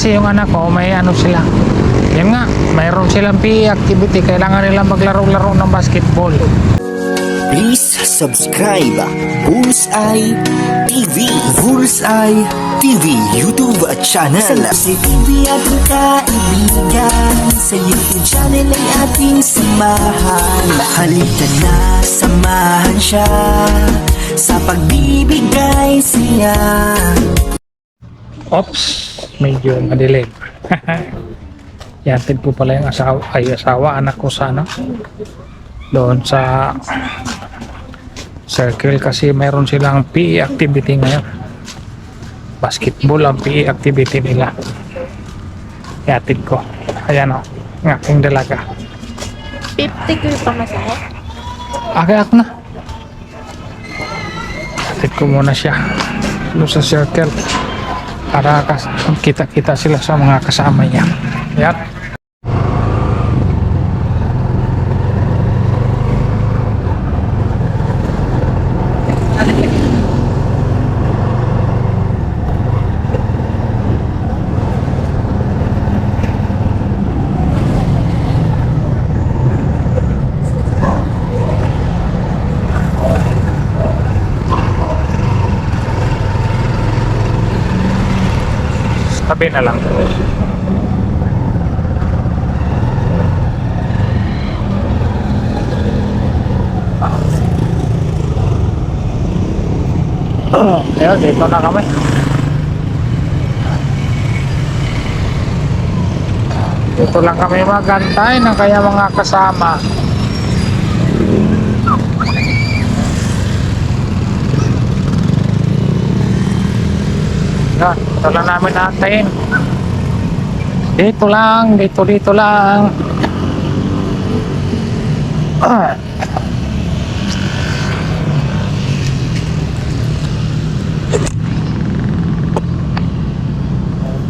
Kasi yung anak ko, may ano sila. Yan nga, mayroon silang PE activity. Kailangan nila maglaro-laro ng basketball. Please subscribe Bullseye TV Bullseye TV YouTube channel Sa TV ating kaibigan Sa YouTube channel ay ating samahan Halika na, samahan siya Sa pagbibigay siya Oops, medyo madilim. Yatid po pala yung asawa, ay asawa, anak ko sa ano. Doon sa circle kasi mayroon silang PE activity ngayon. Basketball ang PE activity nila. Yatid ko. Ayan o, ng aking dalaga. 50 ko yung pamasahe. Akayak na. Yatid ko muna siya. Doon sa circle. Para kas- kita-kita sila sa mga. Yan. Tabi na lang. Ayun, dito na kami. Dito lang kami magantay ng kaya mga kasama. Yan, ito lang namin natin. Dito lang, dito, dito lang. Ah.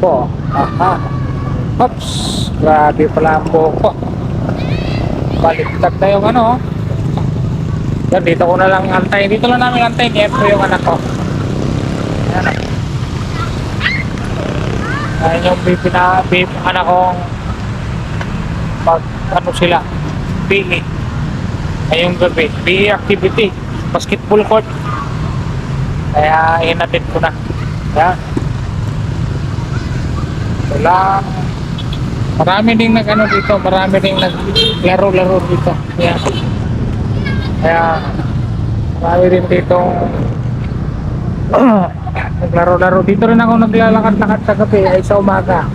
po. Aha. Oops. Grabe pala ang buhok ko. Baliktad na yung ano. Yan, dito ko na lang antay. Dito lang namin antay. Dito yung anak ko. Ayan yung baby na, baby, anak kong pag ano sila, PE. Ngayong gabi, PE activity, basketball court. Kaya inatid ko na. Ayan. Wala. Marami ding nag ano dito, marami ding naglaro-laro dito. Ayan. Kaya marami din dito naglaro-laro. Dito rin ako naglalakad-lakad sa gabi ay sa umaga.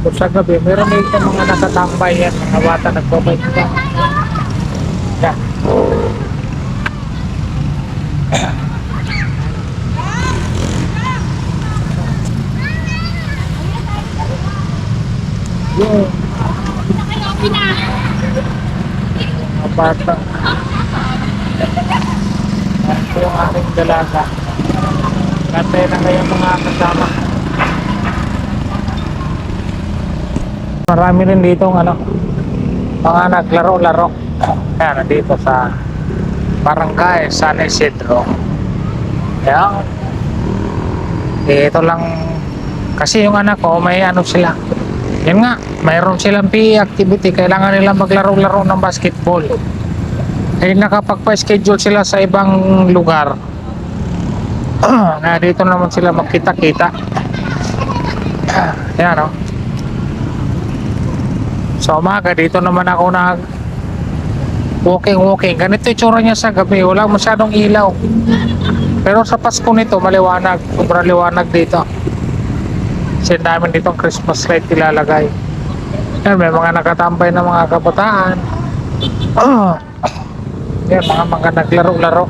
Kung sa gabi, meron dito mga nakatambay yan, mga bata nagbabike pa. Yan. Yung mga bata. Ito yung aking dalaga. Gantay na kayo mga kasama. Marami rin dito ano, mga naglaro-laro. Kaya nandito sa Barangay San Isidro. Kaya, eh, ito lang kasi yung anak ko may ano sila. Yan nga, mayroon silang PE activity. Kailangan nila maglaro-laro ng basketball. Eh nakapagpa-schedule sila sa ibang lugar. na dito naman sila magkita-kita. Yan o. So umaga dito naman ako nag walking walking. Ganito yung tsura niya sa gabi. Wala masyadong ilaw. Pero sa Pasko nito maliwanag. Sobrang liwanag dito. Kasi ang dami ditong Christmas light ilalagay. Yan, may mga nakatambay na mga kabataan. Ah. Yan, mga mga naglaro-laro.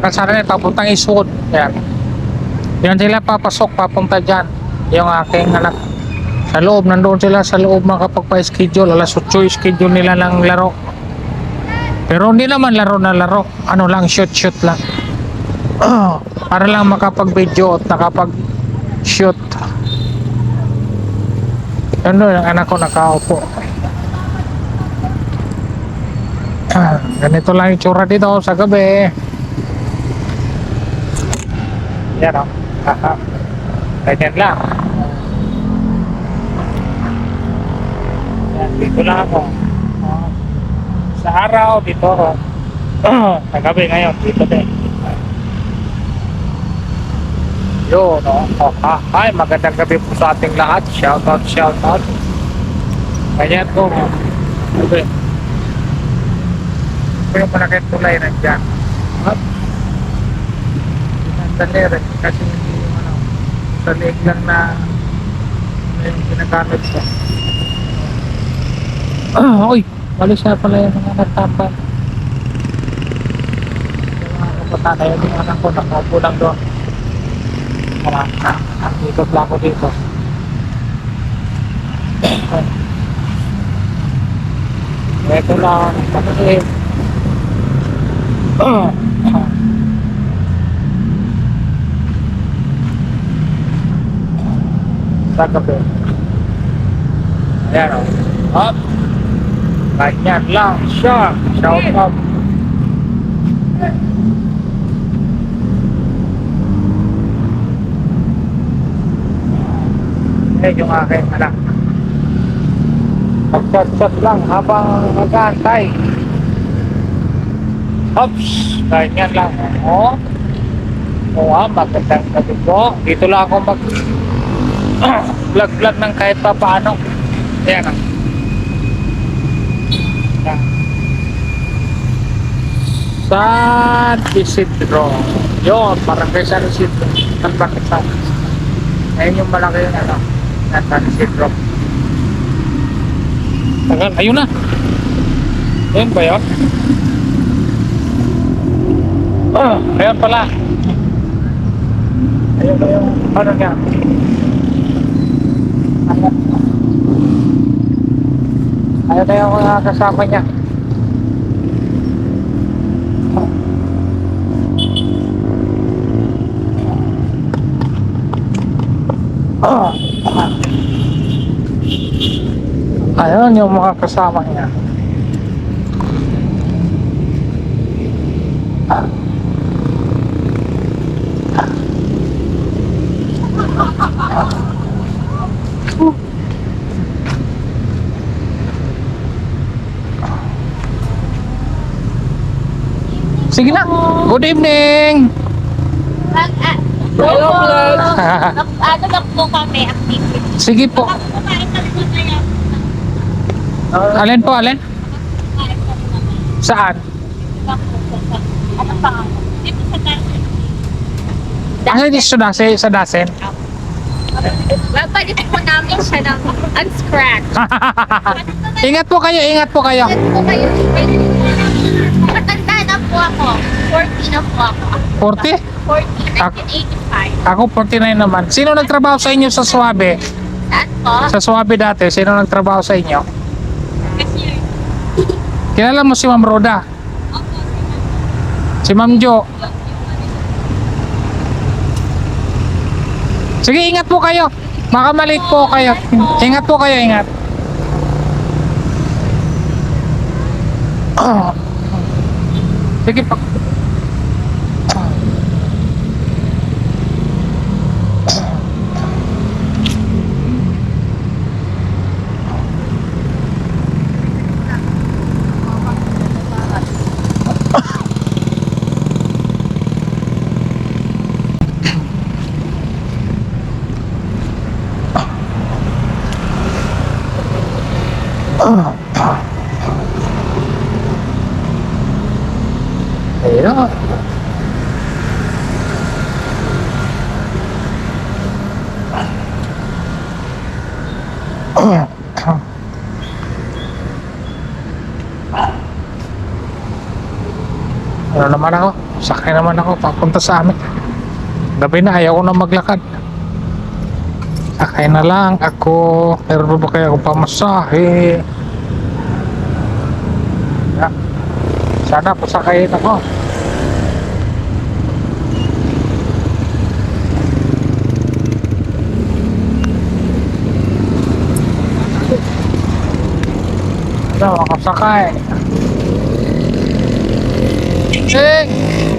Yan kasana nila papuntang isod. Yan. Yan sila papasok papunta dyan. Yung aking anak. Sa loob, nandoon sila sa loob makapagpa-schedule. Alas 8 yung schedule nila ng laro. Pero hindi naman laro na laro. Ano lang, shoot-shoot lang. para lang makapag-video at nakapag-shoot. Yun doon, ang anak ko nakaupo. Ah, ganito lang yung tsura dito sa gabi. Yan o. Haha. Ganyan lang. Yan, dito lang ako. Ah, Sa araw, dito ako. sa gabi ngayon, dito din. Yun, no? Oh, ha, hi, magandang gabi po sa ating lahat. Shout out, shout out. Ganyan po. Gabi. Ito yung malaking tulay na dyan. Sandali rin. Kasi hindi yung ano, sa leeg lang na na yung ginagamit ko. Ah, uy, wali siya pala yung mga nagtambay. Yung mga kapatana yun, yung anak ko, nakaupo lang doon. Wala, ikot lang ako dito. Ito lang, kapatid. Gabi. Ayan o. Up. Ganyan lang siya. Shout out. Eh, yung aking anak. Pagsatsat lang habang mag-aantay. Oops, ganyan lang. Oo. Oo, ah, magandang gabi po. Dito lang ako mag vlog-vlog ng kahit pa paano. Ayan ah. Yan. San Isidro. Yun, parang kay San Isidro. San Bakit San Ayun yung malaki yung ano. Yan, San Isidro. Tagal, ayun na. Ayun ba yun? Ah, ayun pala. Ayun ba yung ano niya? Ayun. Ayun na yung uh, kasama niya. Ah. Ayun yung mga kasama niya. Sige na. Good evening. Mag, ah, Hello, vlog. ano lang po kami, activity. Sige po. Alin po, alin? Saan? Ano pa? Dito sa Dasen. Asa dito sa Dasen? Sa Dasen? Babalit po namin siya ng unscratch. ingat po kayo, ingat po kayo. Yan po kayo. Po ako. 40 na po ako. 40? 40, Ak- 1985. Ako 49 naman. Sino nagtrabaho sa inyo sa Suabe? Saan po? Sa Suabe dati, sino nagtrabaho sa inyo? Kasi, Kilala mo si Ma'am Roda? Si Ma'am Jo? Sige, ingat po kayo. Baka maliit po kayo. Ingat po kayo, ingat. Ah. Sige po. Ayun. Ano naman ako? Sakay naman ako papunta sa amin. Gabi na ayaw ko na maglakad. Sakay na lang ako. Meron ba kaya ako pamasahe? Ya. Sana pasakayin ako. Ano, makasakay. Hey!